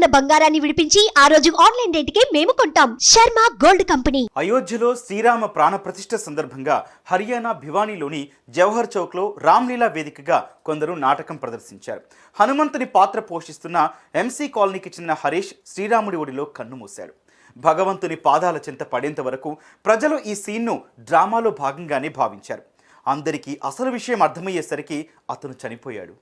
ఉన్న బంగారాన్ని విడిపించి ఆ రోజు ఆన్లైన్ రేటుకే మేము కొంటాం. Sharma gold company. అయోధ్యలో శ్రీరామ ప్రాణ ప్రతిష్ఠ సందర్భంగా హర్యానా భివానీలోని జవహర్ చౌక్లో రామ్లీలా వేదికగా కొందరు నాటకం ప్రదర్శించారు. హనుమంతుని పాత్ర పోషిస్తున్న ఎంసీ కాలనీకి చెందిన హరీష్ శ్రీరాముడి ఒడిలో కన్నుమూశాడు భగవంతుని పాదాల చెంత పడేంత వరకు ప్రజలు ఈ సీన్ను డ్రామాలో భాగంగానే భావించారు. అందరికీ అసలు విషయం అర్థమయ్యేసరికి అతను చనిపోయాడు.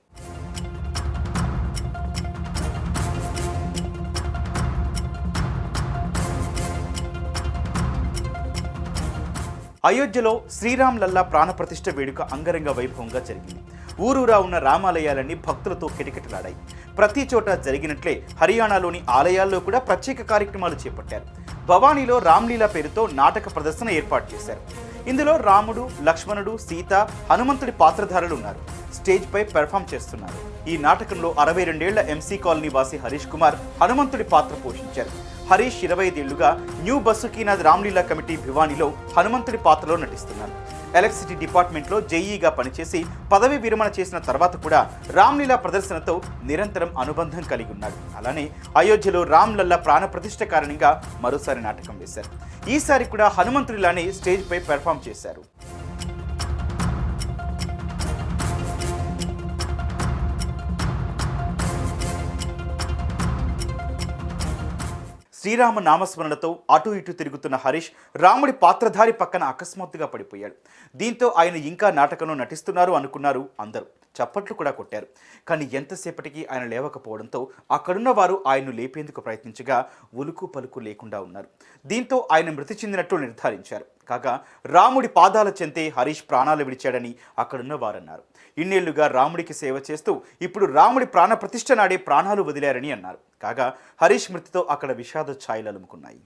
అయోధ్యలో శ్రీరామ్ లల్లా ప్రాణప్రతిష్ఠ వేడుక అంగరంగ వైభవంగా జరిగింది. ఊరూరా ఉన్న రామాలయాలన్నీ భక్తులతో కిటకిటలాడాయి. ప్రతి చోట జరిగినట్లే హర్యానాలోని ఆలయాల్లో కూడా ప్రత్యేక కార్యక్రమాలు చేపట్టారు. భవానీలో రామ్లీలా పేరుతో నాటక ప్రదర్శన ఏర్పాటు చేశారు. ఇందులో రాముడు లక్ష్మణుడు సీత హనుమంతుడి పాత్రధారులు ఉన్నారు. స్టేజ్పై పెర్ఫామ్ చేస్తున్నారు. ఈ నాటకంలో అరవై రెండేళ్ళ ఎంసీ కాలనీ వాసి హరీష్ కుమార్ హనుమంతుడి పాత్ర పోషించారు. హరీష్ ఇరవై ఐదేళ్ళుగా న్యూ బస్సుకీనాథ్ రామ్లీలా కమిటీ భివానీలో హనుమంతుడి పాత్రలో నటిస్తున్నారు. ఎలక్ట్రిసిటీ డిపార్ట్మెంట్లో జేఈగా పనిచేసి పదవి విరమణ చేసిన తర్వాత కూడా రామ్లీలా ప్రదర్శనతో నిరంతరం అనుబంధం కలిగి ఉన్నాడు. అలానే అయోధ్యలో రామ్ ప్రాణప్రతిష్ఠ ప్రాణ కారణంగా మరోసారి నాటకం వేశారు. ఈసారి కూడా హనుమంతుడిలానే స్టేజ్పై పెర్ఫామ్ చేశారు. శ్రీరామ నామస్మరణతో అటు ఇటు తిరుగుతున్న హరీష్ రాముడి పాత్రధారి పక్కన అకస్మాత్తుగా పడిపోయాడు. దీంతో ఆయన ఇంకా నాటకంలో నటిస్తున్నారు అనుకున్నారు అందరూ. చప్పట్లు కూడా కొట్టారు. కానీ ఎంతసేపటికి ఆయన లేవకపోవడంతో అక్కడున్న వారు ఆయన్ను లేపేందుకు ప్రయత్నించగా ఉలుకు పలుకు లేకుండా ఉన్నారు. దీంతో ఆయన మృతి చెందినట్లు నిర్ధారించారు. కాగా రాముడి పాదాల చెంతే హరీష్ ప్రాణాలు విడిచాడని అక్కడున్న వారన్నారు ఇన్నేళ్ళుగా రాముడికి సేవ చేస్తూ ఇప్పుడు రాముడి ప్రాణ ప్రతిష్ఠ నాడే ప్రాణాలు వదిలారని అన్నారు. కాగా హరీష్ మృతితో అక్కడ విషాద ఛాయలు అలుముకున్నాయి.